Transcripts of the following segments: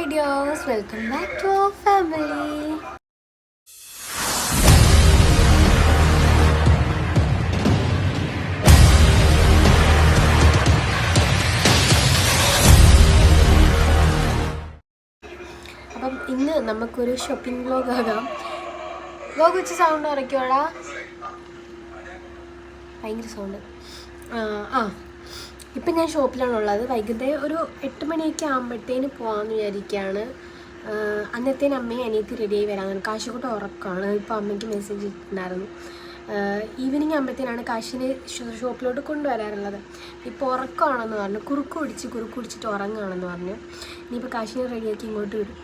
Hi dears welcome back to our family അപ്പം ഇന്ന് നമുക്കൊരു ഷോപ്പിംഗ് വ്ലോഗ് ആകാം. വ്ലോഗ് വെച്ച് സൗണ്ട് ഉറയ്ക്കോടാ ഭയങ്കര സൗണ്ട് ആ. ഇപ്പം ഞാൻ ഷോപ്പിലാണുള്ളത്. വൈകുന്നേരം ഒരു എട്ട് മണിയൊക്കെ ആകുമ്പോഴത്തേന് പോകാമെന്ന് വിചാരിക്കുകയാണ് അന്നത്തേന് അമ്മയും അനിയത്തി റെഡിയായി വരാൻ കാശുകൂട്ട് ഉറക്കമാണ് ഇപ്പോൾ അമ്മയ്ക്ക് മെസ്സേജ് ഇട്ടിട്ടുണ്ടായിരുന്നു. ഈവനിങ് ആകുമ്പോഴത്തേനാണ് കാശിനെ ഷോപ്പിലോട്ട് കൊണ്ടുവരാറുള്ളത്. ഇപ്പോൾ ഉറക്കമാണെന്ന് പറഞ്ഞു. കുറുക്ക് പിടിച്ച് കുറുക്ക് പിടിച്ചിട്ട് ഉറങ്ങുകയാണെന്ന് പറഞ്ഞു. ഇനിയിപ്പോൾ കാശിനെ റെഡിയാക്കി ഇങ്ങോട്ട് വിടും.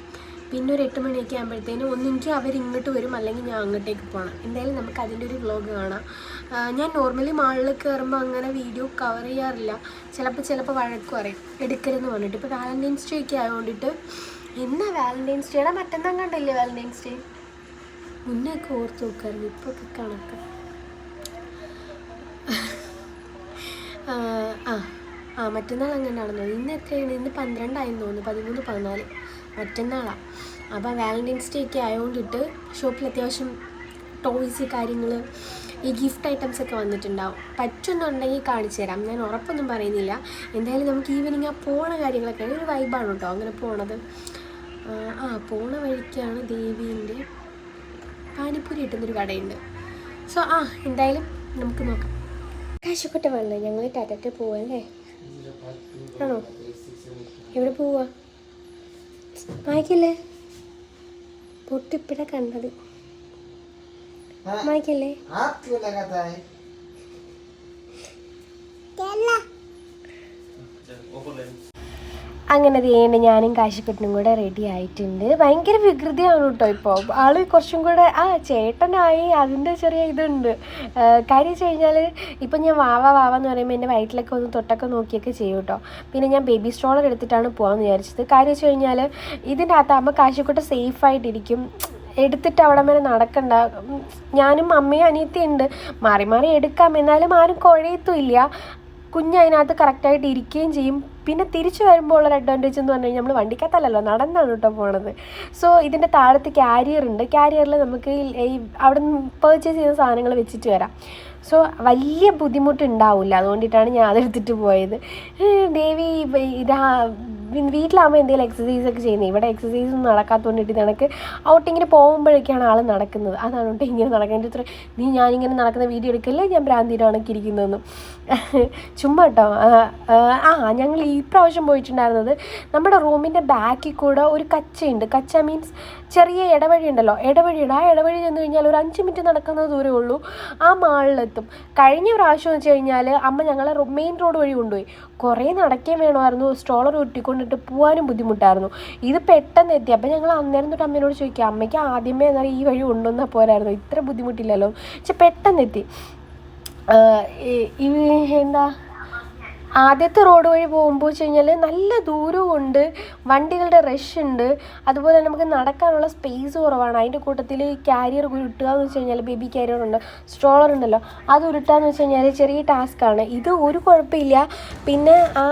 പിന്നെ ഒരു എട്ട് മണിയൊക്കെ ആകുമ്പോഴത്തേനും ഒന്നെങ്കിൽ അവരിങ്ങോട്ട് വരും അല്ലെങ്കിൽ ഞാൻ അങ്ങോട്ടേക്ക് പോകണം എന്തായാലും നമുക്ക് അതിന്റെ ഒരു വ്ലോഗ് കാണാം. ഞാൻ നോർമലി മാളിൽ കയറുമ്പോൾ അങ്ങനെ വീഡിയോ കവർ ചെയ്യാറില്ല. ചിലപ്പോൾ ചിലപ്പോൾ വഴക്ക് പറയും. എടുക്കരുതെന്ന് പറഞ്ഞിട്ട്. ഇപ്പോൾ വാലന്റൈൻസ് ഡേ ഒക്കെ ആയതുകൊണ്ടിട്ട് എന്നാ വാലന്റൈൻസ് ഡേയുടെ മറ്റന്നാൾ കണ്ടല്ലേ വാലന്റൈൻസ് ഡേ മുന്നേ ഒക്കെ ഓർത്ത് നോക്കാറുണ്ട് ഇപ്പോൾ ഒക്കെ കണക്ക്. ആ ആ മറ്റന്നാൾ അങ്ങനെ നടന്നത്. ഇന്ന് എത്രയാണ്? ഇന്ന് പന്ത്രണ്ടായെന്ന് തോന്നുന്നു. പതിമൂന്ന് പതിനാല്. മറ്റന്നാളാണ് അപ്പോൾ വാലന്റൈൻസ് ഡേ ഒക്കെ ആയതുകൊണ്ടിട്ട് ഷോപ്പിൽ അത്യാവശ്യം ടോയ്സ് കാര്യങ്ങൾ ഈ ഗിഫ്റ്റ് ഐറ്റംസ് ഒക്കെ വന്നിട്ടുണ്ടാവും. പറ്റുന്നുണ്ടെങ്കിൽ കാണിച്ചു തരാം. ഞാൻ ഉറപ്പൊന്നും പറയുന്നില്ല. എന്തായാലും നമുക്ക് ഈവനിങ് ആ പോണ കാര്യങ്ങളൊക്കെ ഒരു വൈബാണ് കേട്ടോ അങ്ങനെ പോണത്. ആ, പോണ വഴിക്കാണ് ദേവീന്റെ പാനിപ്പൂരി കിട്ടുന്നൊരു കടയുണ്ട്. സോ ആ എന്തായാലും നമുക്ക് നോക്കാം. കാശപ്പെട്ട വന്നത് ഞങ്ങൾ ടാറ്റ പോവല്ലേ ആണോ? എവിടെ പോവാ? മായ്ക്കല്ലേ പൊട്ടിപ്പിട കണ്ടത്. മായ്ക്കല്ലേ അങ്ങനെ ചെയ്യേണ്ട ഞാനും കാശിപ്പെട്ടിനും കൂടെ റെഡി ആയിട്ടുണ്ട്. ഭയങ്കര വികൃതിയാണ് കേട്ടോ ഇപ്പോൾ ആൾ കുറച്ചും കൂടെ ആ ചേട്ടനായി അതിന്റെ ചെറിയ ഇതുണ്ട്. കാര്യം വെച്ച് കഴിഞ്ഞാൽ ഇപ്പം ഞാൻ വാവ വാവ എന്ന് പറയുമ്പോൾ എന്റെ വയറ്റിലൊക്കെ ഒന്ന് തൊട്ടൊക്കെ നോക്കിയൊക്കെ ചെയ്യും കേട്ടോ പിന്നെ ഞാൻ ബേബി സ്ട്രോളർ എടുത്തിട്ടാണ് പോകാമെന്ന് വിചാരിച്ചത്. കാര്യം വെച്ച് കഴിഞ്ഞാൽ ഇതിന്റെ അകത്താകുമ്പോൾ കാശിക്കുട്ട സേഫായിട്ടിരിക്കും എടുത്തിട്ട് അവിടെ വരെ നടക്കണ്ട. ഞാനും അമ്മയും അനിയത്തിയും ഉണ്ട്. മാറി മാറി എടുക്കാം. എന്നാലും ആരും കുഴയത്തുമില്ല കുഞ്ഞ് അതിനകത്ത് കറക്റ്റായിട്ട് ഇരിക്കുകയും ചെയ്യും. പിന്നെ തിരിച്ചു വരുമ്പോൾ ഉള്ള അഡ്വാന്റേജ് എന്ന് പറഞ്ഞു കഴിഞ്ഞാൽ നമ്മൾ വണ്ടിക്കകത്തല്ലല്ലോ നടന്നാണ് കേട്ടോ പോണത്. സോ ഇതിന്റെ താഴത്ത് ക്യാരിയർ ഉണ്ട്. ക്യാരിയറിൽ നമുക്ക് ഈ അവിടെ നിന്ന് പർച്ചേസ് ചെയ്യുന്ന സാധനങ്ങൾ വെച്ചിട്ട് വരാം. സോ വലിയ ബുദ്ധിമുട്ടുണ്ടാവില്ല. അതുകൊണ്ടിട്ടാണ് ഞാൻ അതെടുത്തിട്ട് പോയത്. ദേവി വീട്ടിലാകുമ്പോൾ എന്തെങ്കിലും എക്സസൈസ് ഒക്കെ ചെയ്യുന്നത് ഇവിടെ എക്സസൈസ് ഒന്നും നടക്കാത്തതുകൊണ്ടിട്ട് നിനക്ക് ഔട്ടിങ്ങിന് പോകുമ്പോഴൊക്കെയാണ് ആൾ നടക്കുന്നത്. അതാണ് കേട്ടോ ഇങ്ങനെ നടക്കുന്നത്. ഇത്ര നീ ഞാനിങ്ങനെ നടക്കുന്ന വീഡിയോ എടുക്കല്ലേ? ഞാൻ ഭ്രാന്തിയിലാണൊക്കെ ഇരിക്കുന്നതെന്ന്. ചുമ്മാ കേട്ടോ ആ ഞങ്ങൾ ഈ പ്രാവശ്യം പോയിട്ടുണ്ടായിരുന്നത് നമ്മുടെ റൂമിന്റെ ബാക്കിൽ കൂടെ ഒരു കച്ചയുണ്ട്. കച്ച മീൻസ് ചെറിയ ഇടവഴി ഉണ്ടല്ലോ ഇടവഴിയുണ്ട് ആ ഇടവഴി ചെന്ന് കഴിഞ്ഞാൽ ഒരു അഞ്ച് മിനിറ്റ് നടക്കുന്ന ദൂരമേ ഉള്ളൂ. ആ മാളിലെത്തും. കഴിഞ്ഞ പ്രാവശ്യം വെച്ച് കഴിഞ്ഞാൽ അമ്മ ഞങ്ങളെ മെയിൻ റോഡ് വഴി കൊണ്ടുപോയി. കുറേ നടക്കുകയും വേണമായിരുന്നു. സ്ട്രോളർ ഉരുട്ടിക്കൊണ്ടിട്ട് പോകാനും ബുദ്ധിമുട്ടായിരുന്നു. ഇത് പെട്ടെന്ന് എത്തി. അപ്പം ഞങ്ങൾ അന്നേരം തൊട്ട് അമ്മേനോട് ചോദിക്കുക അമ്മയ്ക്ക് ആദ്യമേ എന്നാൽ ഈ വഴി കൊണ്ടുവന്നാൽ പോരായിരുന്നു. ഇത്ര ബുദ്ധിമുട്ടില്ലല്ലോ. പക്ഷെ പെട്ടെന്ന് എത്തി. എന്താ ആദ്യത്തെ റോഡ് വഴി പോകുമ്പോൾ വെച്ച് കഴിഞ്ഞാൽ നല്ല ദൂരമുണ്ട് വണ്ടികളുടെ റഷ് ഉണ്ട് അതുപോലെ നമുക്ക് നടക്കാനുള്ള സ്പേസ് കുറവാണ്. അതിന്റെ കൂട്ടത്തിൽ ക്യാരിയർ ഉരുട്ടുക എന്ന് വെച്ച് കഴിഞ്ഞാൽ ബേബി ക്യാരിയർ ഉണ്ട് സ്ട്രോളർ ഉണ്ടല്ലോ അത് ഉരുട്ടുക എന്ന് വെച്ച് കഴിഞ്ഞാൽ ചെറിയ ടാസ്ക്കാണ് ഇത് ഒരു കുഴപ്പമില്ല. പിന്നെ ആ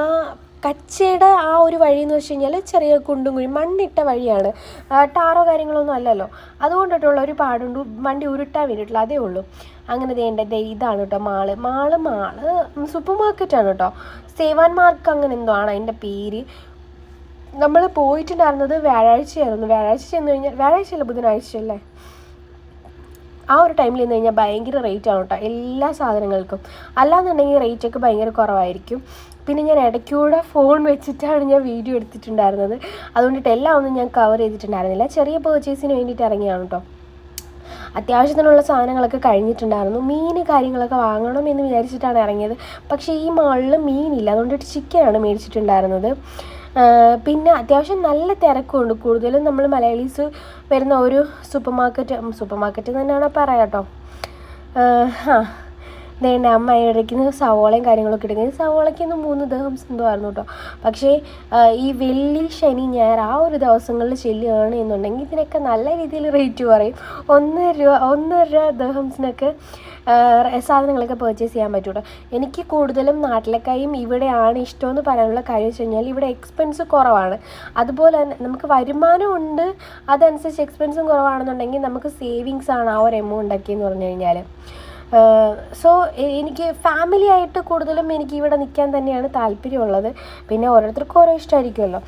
കച്ചയുടെ ആ ഒരു വഴി എന്ന് വെച്ച് കഴിഞ്ഞാൽ ചെറിയ കുണ്ടും കുഴി മണ്ണിട്ട വഴിയാണ്. ടാറോ കാര്യങ്ങളൊന്നും അല്ലല്ലോ. അതുകൊണ്ടിട്ടുള്ള ഒരു പാടുണ്ട്. വണ്ടി ഉരുട്ടാൻ വേണ്ടിയിട്ടുള്ള അതേ ഉള്ളൂ. അങ്ങനെ ദേ ഇതാണ് കേട്ടോ മാൾ. മാൾ മാൾ സൂപ്പർ മാർക്കറ്റാണ് കേട്ടോ സേവാൻ മാർക്ക് അങ്ങനെ എന്തോ ആണ് അതിന്റെ പേര്. നമ്മൾ പോയിട്ടുണ്ടായിരുന്നത് വ്യാഴാഴ്ചയായിരുന്നു. വ്യാഴാഴ്ച ചെന്ന് കഴിഞ്ഞാൽ ബുധനാഴ്ച അല്ലേ? ആ ഒരു ടൈമിൽ നിന്ന് കഴിഞ്ഞാൽ ഭയങ്കര റേറ്റ് ആണ് കേട്ടോ എല്ലാ സാധനങ്ങൾക്കും. അല്ലാന്നുണ്ടെങ്കിൽ റേറ്റ് ഒക്കെ ഭയങ്കര കുറവായിരിക്കും. പിന്നെ ഞാൻ ഇടയ്ക്കൂടെ ഫോൺ വെച്ചിട്ടാണ് ഞാൻ വീഡിയോ എടുത്തിട്ടുണ്ടായിരുന്നത്. അതുകൊണ്ടിട്ട് എല്ലാം ഒന്നും ഞാൻ കവർ ചെയ്തിട്ടുണ്ടായിരുന്നില്ല. ചെറിയ പേർച്ചേസിന് വേണ്ടിയിട്ട് ഇറങ്ങിയാണ് കേട്ടോ അത്യാവശ്യത്തിനുള്ള സാധനങ്ങളൊക്കെ കഴിഞ്ഞിട്ടുണ്ടായിരുന്നു. മീൻ കാര്യങ്ങളൊക്കെ വാങ്ങണം എന്ന് വിചാരിച്ചിട്ടാണ് ഇറങ്ങിയത്. പക്ഷേ ഈ മാളിൽ മീനില്ല. അതുകൊണ്ട് ചിക്കനാണ് മേടിച്ചിട്ടുണ്ടായിരുന്നത്. പിന്നെ അത്യാവശ്യം നല്ല തിരക്കുണ്ട്. കൂടുതലും നമ്മൾ മലയാളീസ് വരുന്ന ഒരു സൂപ്പർ മാർക്കറ്റ് സൂപ്പർ മാർക്കറ്റ് തന്നെയാണ് പറയാം കേട്ടോ ആ. ഇതേണ്ട അമ്മ ഇടയ്ക്ക് സവോളയും കാര്യങ്ങളൊക്കെ എടുക്കുന്നത് സവോളയ്ക്ക് ഒന്ന് മൂന്ന് ദിവസം എന്തോ ആയിരുന്നു കേട്ടോ പക്ഷേ ഈ വെള്ളി ശനി ഞായർ ആ ഒരു ദിവസങ്ങളിൽ ചെല്ലുകയാണ് എന്നുണ്ടെങ്കിൽ ഇതിനൊക്കെ നല്ല രീതിയിൽ റേറ്റ് പറയും. ഒന്നര രൂപ ഒന്നര ദഹംസിനൊക്കെ സാധനങ്ങളൊക്കെ പർച്ചേസ് ചെയ്യാൻ പറ്റും കേട്ടോ എനിക്ക് കൂടുതലും നാട്ടിലേക്കായും ഇവിടെയാണ് ഇഷ്ടമെന്ന് പറയാനുള്ള കാര്യം വെച്ച് കഴിഞ്ഞാൽ ഇവിടെ എക്സ്പെൻസ് കുറവാണ്. അതുപോലെ തന്നെ നമുക്ക് വരുമാനം ഉണ്ട്. അതനുസരിച്ച് എക്സ്പെൻസും കുറവാണെന്നുണ്ടെങ്കിൽ നമുക്ക് സേവിങ്സ് ആണ് ആ ഒരു എമൗണ്ട് ഒക്കെ എന്ന് പറഞ്ഞു കഴിഞ്ഞാൽ സോ എനിക്ക് ഫാമിലി ആയിട്ട് കൂടുതലും എനിക്ക് ഇവിടെ നിൽക്കാൻ തന്നെയാണ് താല്പര്യമുള്ളത്. പിന്നെ ഓരോരുത്തർക്കും ഓരോ ഇഷ്ടമായിരിക്കുമല്ലോ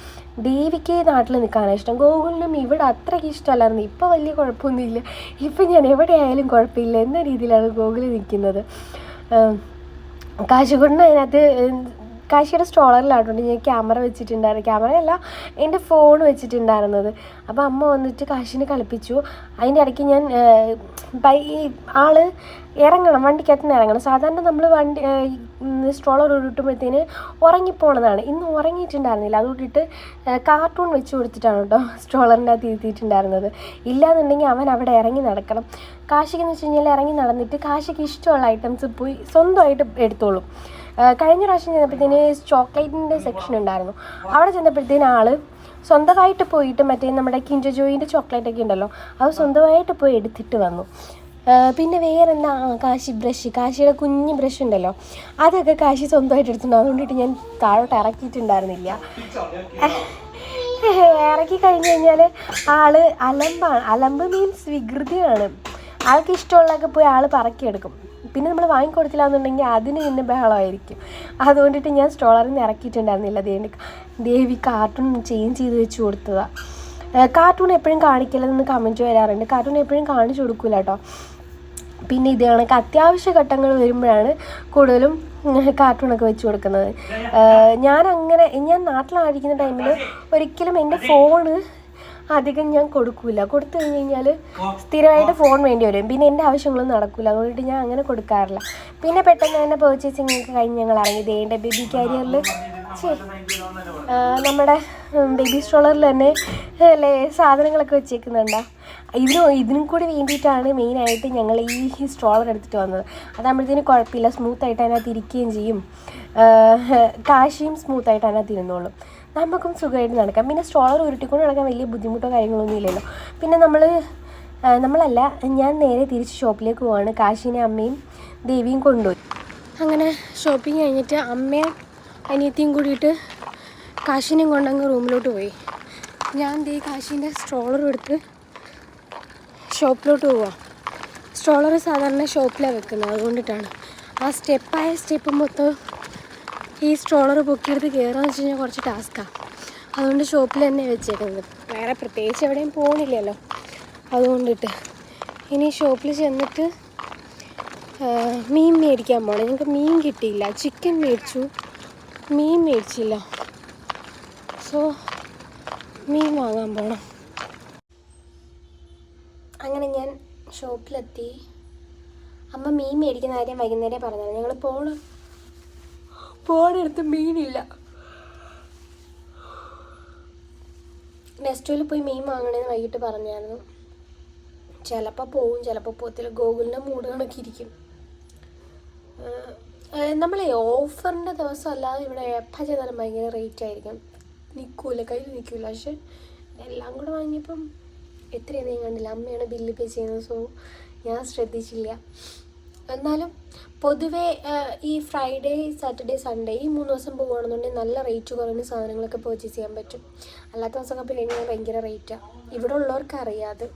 ദേവിക്ക് നാട്ടിൽ നിൽക്കാനാണ് ഇഷ്ടം. ഗോകുലിനും ഇവിടെ അത്രയ്ക്ക് ഇഷ്ടമല്ലായിരുന്നു. ഇപ്പോൾ വലിയ കുഴപ്പമൊന്നുമില്ല. ഇപ്പം ഞാൻ എവിടെയായാലും കുഴപ്പമില്ല. എന്ന രീതിയിലാണ് ഗോകുൽ നിൽക്കുന്നത്. കാശുകൊണ്ടിന് അതിനകത്ത് കാശിയുടെ സ്റ്റോളറിലായിട്ടുണ്ട് ഞാൻ ക്യാമറ വെച്ചിട്ടുണ്ടായിരുന്നു. ക്യാമറയല്ല എന്റെ ഫോൺ വെച്ചിട്ടുണ്ടായിരുന്നത്. അപ്പോൾ അമ്മ വന്നിട്ട് കാശിനെ കളിപ്പിച്ചു. അതിന്റെ ഇടയ്ക്ക് ഞാൻ ബൈ ആൾ ഇറങ്ങണം വണ്ടിക്കകത്ത് നിന്ന് ഇറങ്ങണം. സാധാരണ നമ്മൾ വണ്ടി സ്ട്രോളർ ഉരുട്ടുമ്പോഴത്തേന് ഉറങ്ങിപ്പോണതാണ്. ഇന്ന് ഉറങ്ങിയിട്ടുണ്ടായിരുന്നില്ല. അതുകൊണ്ടിട്ട് കാർട്ടൂൺ വെച്ച് കൊടുത്തിട്ടാണ് കേട്ടോ സ്ട്രോളറിന്റെ അകത്ത് ഇരുത്തിയിട്ടുണ്ടായിരുന്നത്. ഇല്ലാന്നുണ്ടെങ്കിൽ അവൻ അവിടെ ഇറങ്ങി നടക്കണം. കാശിക്കെന്ന് വെച്ച് കഴിഞ്ഞാൽ ഇറങ്ങി നടന്നിട്ട് കാശിക്ക് ഇഷ്ടമുള്ള ഐറ്റംസ് പോയി സ്വന്തമായിട്ട് എടുത്തോളും. കഴിഞ്ഞ പ്രാവശ്യം ചെന്നപ്പോഴത്തേന് ചോക്ലേറ്റിന്റെ സെക്ഷൻ ഉണ്ടായിരുന്നു. അവിടെ ചെന്നപ്പോഴത്തേന് ആൾ സ്വന്തമായിട്ട് പോയിട്ട് മറ്റേ നമ്മുടെ കിൻഡർ ജോയിന്റെ ചോക്ലേറ്റ് ഒക്കെ ഉണ്ടല്ലോ അത് സ്വന്തമായിട്ട് പോയി എടുത്തിട്ട് വന്നു. പിന്നെ വേറെ എന്താ കാശി ബ്രഷ് കാശിയുടെ കുഞ്ഞ് ബ്രഷ് ഉണ്ടല്ലോ അതൊക്കെ കാശി സ്വന്തമായിട്ട് എടുത്തിട്ടുണ്ട്. അതുകൊണ്ടിട്ട് ഞാൻ താഴോട്ട് ഇറക്കിയിട്ടുണ്ടായിരുന്നില്ല. ഇറക്കി കഴിഞ്ഞ് കഴിഞ്ഞാൽ ആൾ അലമ്പാണ്. അലമ്പ് മീൻസ് വികൃതിയാണ്. ആൾക്ക് ഇഷ്ടമുള്ളതൊക്കെ പോയി ആൾ പറക്കിയെടുക്കും. പിന്നെ നമ്മൾ വാങ്ങിക്കൊടുത്തില്ല എന്നുണ്ടെങ്കിൽ അതിന് പിന്നെ ബഹളമായിരിക്കും. അതുകൊണ്ടിട്ട് ഞാൻ സ്റ്റോളറിൽ നിന്ന് ഇറക്കിയിട്ടുണ്ടായിരുന്നില്ല ദേവി ദേവി കാർട്ടൂൺ ചേഞ്ച് ചെയ്ത് വെച്ച് കൊടുത്തതാണ് കാർട്ടൂൺ എപ്പോഴും കാണിക്കലെന്ന് കമന്റ് വരാറുണ്ട്. കാർട്ടൂൺ എപ്പോഴും കാണിച്ചു കൊടുക്കില്ല കേട്ടോ പിന്നെ ഇത് കണക്ക് അത്യാവശ്യ ഘട്ടങ്ങൾ വരുമ്പോഴാണ് കൂടുതലും കാർട്ടൂണൊക്കെ വെച്ച് കൊടുക്കുന്നത്. ഞാൻ അങ്ങനെ ഞാൻ നാട്ടിലായിരിക്കുന്ന ടൈമിൽ ഒരിക്കലും എന്റെ ഫോണ് അധികം ഞാൻ കൊടുക്കൂല. കൊടുത്തു കഴിഞ്ഞ് കഴിഞ്ഞാൽ സ്ഥിരമായിട്ട് ഫോൺ വേണ്ടി വരും. പിന്നെ എന്റെ ആവശ്യങ്ങളൊന്നും നടക്കില്ല അതുകൊണ്ട് ഞാൻ അങ്ങനെ കൊടുക്കാറില്ല. പിന്നെ പെട്ടെന്ന് തന്നെ പേർച്ചേസിങ് ഒക്കെ കഴിഞ്ഞ് ഞങ്ങൾ ഇറങ്ങി. ദേണ്ട ബേബി കാരിയറിൽ നമ്മുടെ ബേബി സ്ട്രോളറിൽ തന്നെ അല്ലേ സാധനങ്ങളൊക്കെ വെച്ചേക്കുന്നുണ്ടോ. ഇതിനും ഇതിനും കൂടി വേണ്ടിയിട്ടാണ് മെയിനായിട്ട് ഞങ്ങൾ ഈ സ്ട്രോളർ എടുത്തിട്ട് വന്നത്. അതാകുമ്പോഴത്തേന് കുഴപ്പമില്ല സ്മൂത്തായിട്ട് അതിനകത്ത് ഇരിക്കുകയും ചെയ്യും. കാശിയും സ്മൂത്തായിട്ട് അതിനകത്ത് ഇരുന്നോളും. നമുക്കും സുഖമായിട്ട് നടക്കാം. പിന്നെ സ്ട്രോളർ ഉരുട്ടിക്കൊണ്ട് നടക്കാൻ വലിയ ബുദ്ധിമുട്ടോ കാര്യങ്ങളൊന്നും ഇല്ലല്ലോ. പിന്നെ നമ്മൾ നമ്മളല്ല ഞാൻ നേരെ തിരിച്ച് ഷോപ്പിലേക്ക് പോവാണ്. കാശിനെ അമ്മയും ദേവിയും കൊണ്ടുപോയി അങ്ങനെ ഷോപ്പിംഗ് കഴിഞ്ഞിട്ട് അമ്മയും അനിയത്തിയും കൂടിയിട്ട് കാശിനെയും കൊണ്ടങ്ങ് റൂമിലോട്ട് പോയി. ഞാൻ ദേ കാശിന്റെ സ്ട്രോളർ എടുത്ത് ഷോപ്പിലോട്ട് പോവാം. സ്ട്രോളർ സാധാരണ ഷോപ്പിലാണ് വെക്കുന്നത് അതുകൊണ്ടിട്ടാണ്. ആ സ്റ്റെപ്പായ സ്റ്റെപ്പ് മൊത്തം ഈ സ്ട്രോളർ പൊക്കിയെടുത്ത് കയറാന്ന് വെച്ച് കഴിഞ്ഞാൽ കുറച്ച് ടാസ്ക്കാണ് അതുകൊണ്ട് ഷോപ്പിൽ തന്നെ വെച്ചേക്കുന്നത്. വേറെ പ്രത്യേകിച്ച് എവിടെയും പോകണില്ലല്ലോ അതുകൊണ്ടിട്ട് ഇനി ഷോപ്പിൽ ചെന്നിട്ട് മീൻ മേടിക്കാൻ പോകണം ഞങ്ങൾക്ക് മീൻ കിട്ടിയില്ല. ചിക്കൻ മേടിച്ചു. മീൻ മേടിച്ചില്ല. സോ മീൻ വാങ്ങാൻ പോകണം അങ്ങനെ ഞാൻ ഷോപ്പിലെത്തി. അമ്മ മീൻ മേടിക്കുന്ന കാര്യം വൈകുന്നേരം പറഞ്ഞത് ഞങ്ങൾ പോണ പോണെടുത്ത് മീനില്ല. നെസ്റ്റോയിൽ പോയി മീൻ വാങ്ങണേന്ന് വൈകിട്ട് പറഞ്ഞായിരുന്നു. ചിലപ്പോൾ പോവും ചിലപ്പോൾ പോകത്തില്ല. ഗോകുലിന്റെ മൂട് കണക്കിരിക്കും. നമ്മളെ ഓഫറിന്റെ ദിവസം അല്ലാതെ ഇവിടെ എപ്പോൾ ചെയ്താലും ഭയങ്കര റേറ്റ് ആയിരിക്കും. നിൽക്കൂല കയ്യിൽ നിൽക്കൂല പക്ഷെ എല്ലാം കൂടെ വാങ്ങിയപ്പം എത്രയാണ് ഞാൻ കണ്ടില്ല. അമ്മയാണ് ബില്ല് പേ ചെയ്യുന്നത് സോ ഞാൻ ശ്രദ്ധിച്ചില്ല. എന്നാലും പൊതുവേ ഈ ഫ്രൈഡേ സാറ്റർഡേ സൺഡേ ഈ മൂന്ന് ദിവസം പോകുകയാണെന്നുണ്ടെങ്കിൽ നല്ല റേറ്റ് കുറഞ്ഞ സാധനങ്ങളൊക്കെ പർച്ചേസ് ചെയ്യാൻ പറ്റും. അല്ലാത്ത ദിവസമൊക്കെ പിന്നെ ഭയങ്കര റേറ്റാണ് ഇവിടെ ഉള്ളവർക്ക് അറിയാതെ